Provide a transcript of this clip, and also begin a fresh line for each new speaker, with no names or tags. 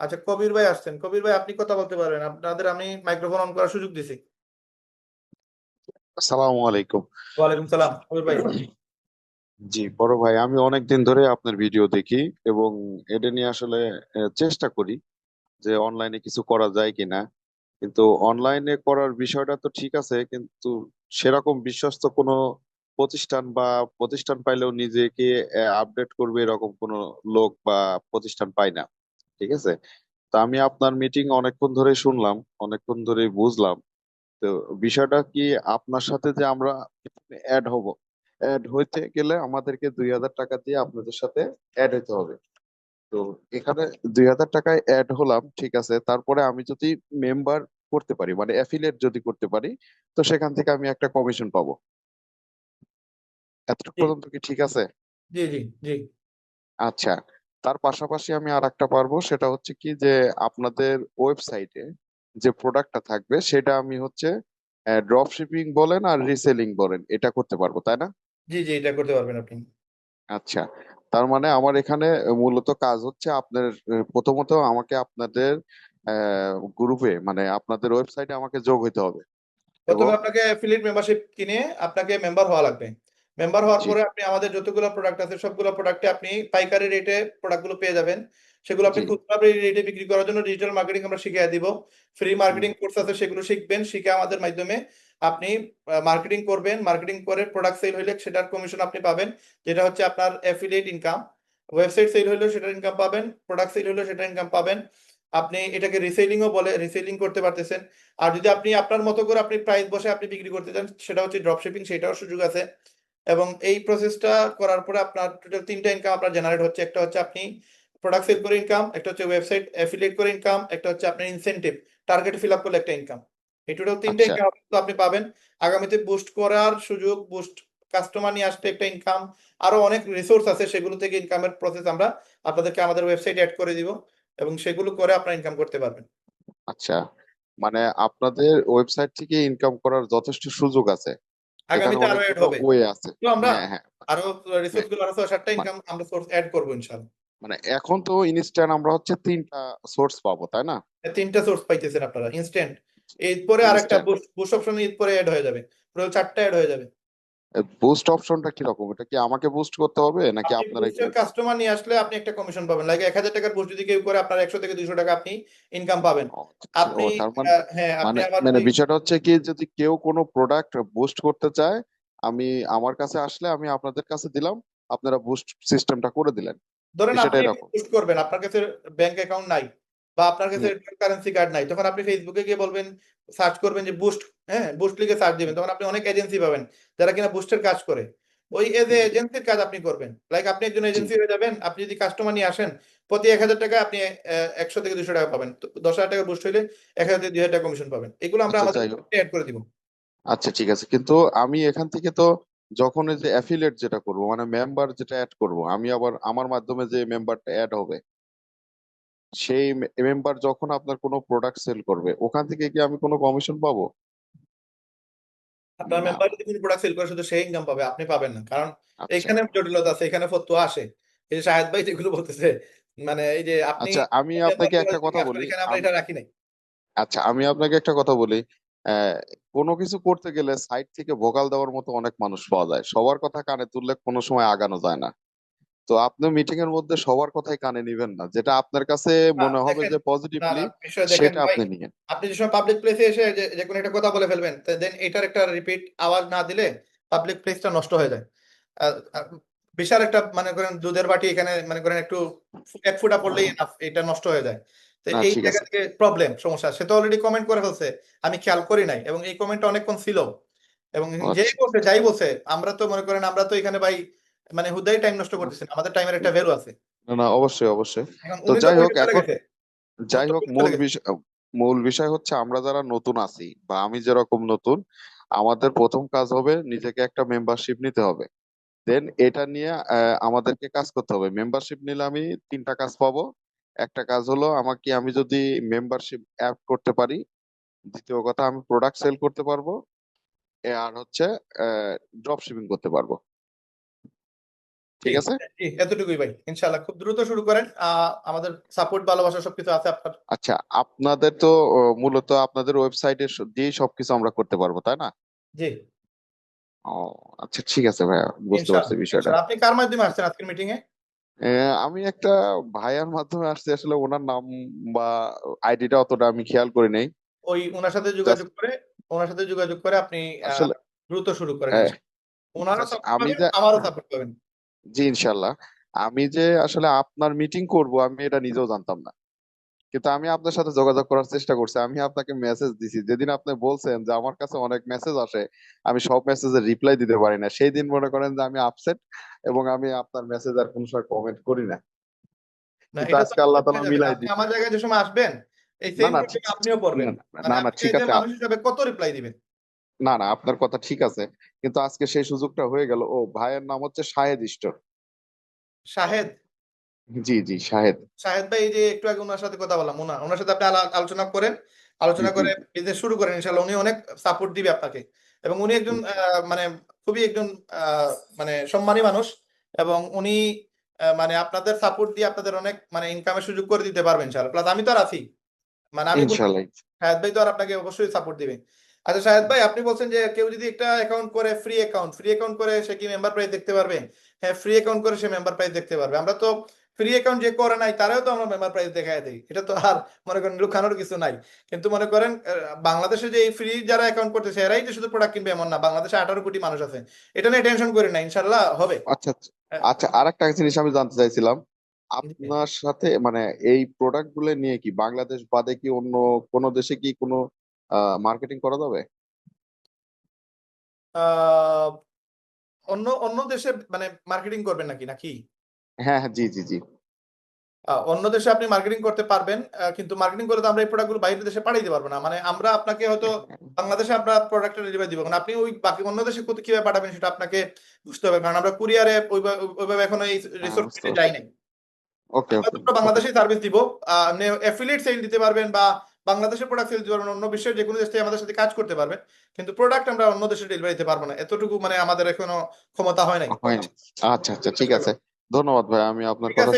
আচ্ছা কবির ভাই আসছেন। কবির ভাই আপনি কথা বলতে পারবেন আপনাদের আমি মাইক্রোফোন অন করার সুযোগ দিছি।
আসসালামু আলাইকুম।
ওয়ালাইকুম সালাম। কবির ভাই।
জি বড় ভাই আমি অনেকদিন ধরে আপনার ভিডিও দেখি এবং এটা নিয়ে আসলে চেষ্টা করি যে অনলাইনে কিছু করা যায় কিনা। কিন্তু অনলাইনে করার বিষয়টা তো ঠিক আছে কিন্তু সেরকম বিশ্বস্ত কোনো প্রতিষ্ঠান বা প্রতিষ্ঠান পাইলেও নিজেকে আপডেট করবে এরকম কোনো লোক বা প্রতিষ্ঠান পাই না। ঠিক আছে? তা আমি আপনার মিটিং অনেকক্ষণ ধরে শুনলাম অনেকক্ষণ ধরে বুঝলাম। তো বিষয়টা কি আপনার সাথে যে আমরা অ্যাড হব অ্যাড হইতে গেলে আমাদেরকে দুই হাজার টাকা দিয়ে আপনাদের সাথে অ্যাড হতে হবে। তো এখানে দুই হাজার টাকায় অ্যাড হলাম ঠিক আছে? তারপরে আমি যদি মেম্বার করতে পারি মানে অ্যাফিলিয়েট যদি করতে পারি তো সেখান থেকে আমি একটা কমিশন পাবো। এতটুকু পর্যন্ত কি ঠিক আছে?
জি জি জি।
আচ্ছা। তার পাশাপাশি আমি আর একটা পারব সেটা হচ্ছে কি যে আপনাদের ওয়েবসাইটে যে প্রোডাক্টটা থাকবে সেটা আমি হচ্ছে ড্রপ শিপিং বলেন আর রিসেলিং বলেন এটা করতে পারব তাই না?
জি জি এটা করতে পারবেন আপনি।
আচ্ছা তার মানে আমার এখানে মূলত কাজ হচ্ছে আপনার প্রথমত আমাকে আপনাদের গ্রুপে মানে আপনাদের ওয়েবসাইটে আমাকে যোগ হইতে হবে।
প্রথমে আপনাকে অ্যাফিলিয়েট মেম্বারশিপ কিনে আপনাকে মেম্বার হওয়া লাগবে। মেম্বার হওয়ার পরে আপনি আমাদের যতগুলো প্রোডাক্ট আছে সবগুলো প্রোডাক্টে আপনি পাইকারি রেটে প্রোডাক্টগুলো পেয়ে যাবেন। সেগুলো আপনি খুচরা রেটে বিক্রি করার জন্য ডিজিটাল মার্কেটিং আমরা শিখিয়ে দিব। ফ্রি মার্কেটিং কোর্স আছে সেগুলো শিখবেন শিখে আমাদের মাধ্যমে আপনি মার্কেটিং করবেন। মার্কেটিং করে প্রোডাক্ট সেল হইলে সেটার কমিশন আপনি পাবেন যেটা হচ্ছে আপনার অ্যাফিলিয়েট ইনকাম ওয়েবসাইট সেল হইলেও সেটার ইনকাম পাবেন প্রোডাক্ট সেল হইলেও সেটার ইনকাম পাবেন। আপনি এটাকে রিসেলিংও বলে রিসেলিং করতে পারতেছেন। আর যদি আপনি আপনার মতো করে আপনি প্রাইস বসে আপনি বিক্রি করতে চান সেটা হচ্ছে ড্রপ শিপিং সেটাও সুযোগ আছে। এবং এই প্রসেসটা করার পরে আপনার টোটাল তিনটা ইনকাম আপনার জেনারেট হচ্ছে। একটা হচ্ছে আপনি প্রোডাক্ট সেল করে ইনকাম একটা হচ্ছে ওয়েবসাইট অ্যাফিলিয়েট করে ইনকাম একটা হচ্ছে আপনার ইনসেন্টিভ টার্গেট ফিল আপ করলে একটা ইনকাম এই টোটাল তিনটা
আচ্ছা।
ইনকাম আপনি পাবেন। আগামীতে বুস্ট করার সুযোগ বুস্ট কাস্টমার নিয়ে আসতে একটা ইনকাম আরও অনেক রিসোর্স আছে সেগুলো থেকে ইনকামের প্রসেস আমরা আপনাদেরকে আমাদের ওয়েবসাইটে অ্যাড করে দিব এবং সেগুলো করে আপনারা ইনকাম করতে পারবেন।
আচ্ছা মানে আপনাদের ওয়েবসাইট থেকে ইনকাম করার যথেষ্ট সুযোগ আছে।
আগামীতে আরও অ্যাড হবে।
ওয়ে আছে।
তো আমরা
হ্যাঁ হ্যাঁ।
আরও
হ্যাঁ।
রিসোর্সগুলো আরও সাতটা ইনকাম আমরা সোর্স অ্যাড করব ইনশাআল্লাহ।
মানে এখন তো ইনস্ট্যান্ট আমরা হচ্ছে তিনটা সোর্স পাবো তাই না?
তিনটা সোর্স পাইতেছেন আপনারা ইনস্ট্যান্ট এরপরে আরেকটা বুশ অপশন এরপরে অ্যাড হয়ে যাবে। পুরো চারটা অ্যাড হয়ে যাবে।
বুস্ট অপশনটা কি রকম এটা কি আমাকে বুস্ট করতে হবে নাকি
আপনি
আপনারাই
কাস্টমার নিয়ে আসলে আপনি একটা কমিশন পাবেন। লাইক এক হাজার টাকার বুস্ট যদি কেউ করে আপনার একশো থেকে দুইশো টাকা আপনি ইনকাম পাবেন। আপনি
মানে
হ্যাঁ আপনি
মানে মানে বিষয়টা হচ্ছে কি যদি কেউ কোনো প্রোডাক্ট বুস্ট করতে চায় আমি আমার কাছে আসলে আমি আপনাদের কাছে দিলাম আপনারা বুস্ট সিস্টেমটা করে দিলেন।
ধরেন আপনি বুস্ট করবেন আপনার কাছে ব্যাংক অ্যাকাউন্ট নাই। বা আপনার কাছে কারেন্সি কার্ড নাই তখন আপনি ফেসবুকে গিয়ে বলবেন সার্চ করবেন যে বুস্ট হ্যাঁ বুস্ট লিখে সার্চ দিবেন তখন আপনি অনেক এজেন্সি পাবেন যারা কিনা বুস্টের কাজ করে। ওই এজ এজেন্সির কাজ আপনি করবেন। লাইক আপনি একজন এজেন্সি হয়ে যাবেন আপনি যদি কাস্টমার নিয়ে আসেন প্রতি এক হাজার টাকা আপনি একশো থেকে দুশো টাকা পাবেন। তো দশ হাজার টাকা বুস্ট হইলে এক হাজার থেকে দুই হাজার টাকা কমিশন পাবেন। এগুলো আমরা
আচ্ছা
আমাদের অ্যাড করে দিব।
আচ্ছা ঠিক আছে। কিন্তু আমি এখান থেকে তো যখন যে অ্যাফিলিয়েট যেটা করব মানে মেম্বার যেটা অ্যাড করব আমি আবার আমার মাধ্যমে যে মেম্বারটা অ্যাড হবে সেই মেম্বার যখন আপনার কোনো প্রোডাক্ট সেল করবে ওখান থেকে কি আমি কোনো কমিশন পাবো?
আপনার মেম্বার যদি কোনো প্রোডাক্ট সেল করে শুধু সেই ইনকাম পাবে আপনি পাবেন না। কারণ
আচ্ছা।
এখানে জটিলতা আছে এখানে ফতুয়া আসে। এই যে শাহেদ ভাই যেগুলো বলতেছে মানে এই যে আপনি
আচ্ছা আমি আপনাকে একটা কথা বলি?
এখানে আমরা এটা রাখি নাই।
আচ্ছা আমি আপনাকে একটা কথা বলি। কোনো কিছু করতে গেলে সাইড থেকে ভোকাল দেওয়ার মতো অনেক মানুষ পাওয়া যায়। সবার কথা কানে তুললে কোনো সময় আগানো যায় না। তো আপনি মিটিং এর মধ্যে সবার কথাই কানে নিবেন না। যেটা আপনার কাছে মনে হবে যে পজিটিভলি সেটা আপনি নিয়েন।
আপনি যে সময় পাবলিক প্লেসে এসে যে কোনো একটা কথা বলে ফেলবেন দেন এটার একটা রিপিট আওয়াজ না দিলে পাবলিক প্লেসটা নষ্ট হয়ে যায়। বিশাল একটা মনে করেন দুধের বাটি এখানে মনে করেন একটু এক ফুটা পড়লেই enough, এটা নষ্ট হয়ে যায়। তো এই জায়গা থেকে প্রবলেম সমস্যা। সে তো অলরেডি কমেন্ট করে ফেলছে আমি খেয়াল করি নাই এবং এই কমেন্টটা অনেকক্ষণ ছিল। এবং যেই
আচ্ছা।
বলছে যাই বলছে আমরা তো মনে করেন আমরা তো এখানে ভাই মানে হুদাই টাইম নষ্ট করতেছি না আমাদের টাইমের একটা ভ্যালু আছে।
না না অবশ্যই অবশ্যই। তো যাই হোক এখন যাই হোক মূল বিষয় মূল বিষয় হচ্ছে আমরা যারা নতুন আছি বা আমি যেরকম নতুন আমাদের প্রথম কাজ হবে নিজেকে একটা মেম্বারশিপ নিতে হবে। দেন এটা নিয়ে আমাদেরকে কাজ করতে হবে। মেম্বারশিপ নিলে আমি তিনটা কাজ পাবো। একটা কাজ হলো আমাকে আমি যদি মেম্বারশিপ অ্যাড করতে পারি দ্বিতীয় কথা আমি প্রোডাক্ট সেল করতে পারব আর হচ্ছে ড্রপ শিপিং করতে পারব। ঠিক আছে?
এতটুকুই ভাই। ইনশাআল্লাহ খুব দ্রুত শুরু করেন। আমাদের সাপোর্ট ভালোবাসা সবকিছু আছে আপনার।
আচ্ছা আপনাদের তো মূলত আপনাদের ওয়েবসাইটে দিয়েই সবকিছু আমরা করতে পারব তাই না?
জি।
ও আচ্ছা ঠিক আছে ভাইয়া বুঝতে পারছি বিষয়টা।
আপনি কার মাধ্যমে আসছেন আজকের মিটিং এ
আমি একটা ভাইয়ার মাধ্যমে আসছি আসলে ওনার নাম বা আইডিটা অতটা আমি খেয়াল করি নাই।
ওই ওনার সাথে যোগাযোগ করে ওনার সাথে যোগাযোগ করে আপনি দ্রুত শুরু করেন।
হ্যাঁ,
ওনারও সাপোর্ট
আমি
আমারও সাপোর্ট পাবেন।
জি ইনশাল্লাহ আমি যে আসলে আপনার মিটিং করব আমি এটা নিজেও জানতাম না। কিন্তু আমি আপনার সাথে যোগাযোগ করার চেষ্টা করছি। আমি আপনাকে মেসেজ দিছি। যেদিন আপনি বলছেন যে আমার কাছে অনেক মেসেজ আসে আমি সব মেসেজের রিপ্লাই দিতে পারি না। সেই দিন মনে করেন যে আমি আপসেট এবং আমি আপনার মেসেজ আর কোনো সময় কমেন্ট করি না। কিন্তু আজকে আল্লাহ তাআলা মিলাই
আপনি
দিচ্ছে।
আমার জায়গায় যে সময় আসবেন এই সেম আপনিও পড়বেন
না
মানে
না ঠিক আছে।
মানুষ হিসাবে কত রিপ্লাই দিবেন?
না না আপনার কথা ঠিক আছে। কিন্তু আজকে সেই সুযোগটা হয়ে গেল। ও ভাইয়ের নাম হচ্ছে শাহেদ স্টোর
শাহেদ?
জি জি শাহেদ।
শাহেদ ভাই এই যে একটু আগে ওনার সাথে কথা বললাম ওনার ওনার সাথে আপনি আলোচনা করেন। আলোচনা। করে বিজনেস শুরু করেন ইনশাল্লাহ উনি অনেক সাপোর্ট দিবে আপনাকে। এবং উনি একজন মানে খুবই একজন মানে সম্মানী মানুষ এবং উনি মানে আপনাদের সাপোর্ট দিয়ে আপনাদের অনেক মানে ইনকামের সুযোগ করে দিতে পারবেন ইনশাল্লাহ প্লাস আমি তো আর আছি। মানে আমি বলছি,
ইনশাল্লাহ
শাহেদ ভাই তো আর আপনাকে অবশ্যই সাপোর্ট দিবে। আচ্ছা শাহেদ ভাই আপনি বলছেন যে কেউ যদি একটা অ্যাকাউন্ট করে ফ্রি অ্যাকাউন্ট ফ্রি অ্যাকাউন্ট করে সে কি মেম্বার প্রাইস দেখতে পারবে? হ্যাঁ ফ্রি অ্যাকাউন্ট করে সে মেম্বার প্রাইস দেখতে পারবে। আমরা তো ফ্রি অ্যাকাউন্ট যে করে নাই তারাও তো আমরা মেম্বার প্রাইস দেখায় দিই। এটা তো আর মনে করেন লুকানোর কিছু নাই। কিন্তু মনে করেন বাংলাদেশে যে এই ফ্রি যারা অ্যাকাউন্ট করতেছে এরাই যে শুধু প্রোডাক্ট কিনবে এমন না বাংলাদেশে আঠারো কোটি মানুষ আছে। এটা নিয়ে টেনশন করি না ইনশাল্লাহ হবে।
আচ্ছা আচ্ছা আচ্ছা আর একটা জিনিস আমি জানতে চাইছিলাম। আপনার সাথে মানে এই প্রোডাক্টগুলো নিয়ে কি বাংলাদেশ বাদে কি অন্য কোনো দেশে কি কোনো মার্কেটিং করা যাবে?
অন্য অন্য দেশে মানে মার্কেটিং করবেন নাকি নাকি?
হ্যাঁ হ্যাঁ জি জি জি।
অন্য দেশে আপনি মার্কেটিং করতে পারবেন কিন্তু মার্কেটিং করে তো আমরা এই প্রোডাক্টগুলো বাইরের দেশে পাঠাইতে পারব না। মানে আমরা আপনাকে হয়তো বাংলাদেশে আমরা প্রোডাক্টটা ডেলিভারি দিব। কারণ আপনি ওই বাকি অন্য দেশে কোথায় কীভাবে পাঠাবেন সেটা আপনাকে বুঝতে হবে। কারণ আমরা কুরিয়ারে ওইভাবে এখনও এই রিসোর্স যাই নাই।
ওকে
বাংলাদেশে সার্ভিস দিব। অ্যাফিলিয়েট সেল দিতে পারবেন বা বাংলাদেশের প্রোডাক্ট সেল দিতে পারবেন অন্য বিশ্বের যে কোনো দেশ থেকে আমাদের সাথে কাজ করতে পারবে। কিন্তু প্রোডাক্ট আমরা অন্য দেশে ডেলিভারি দিতে পারব না। এতটুকু মানে আমাদের এখনও ক্ষমতা হয় নাই।
আচ্ছা আচ্ছা ঠিক আছে। ধন্যবাদ ভাই আমি আপনার কথা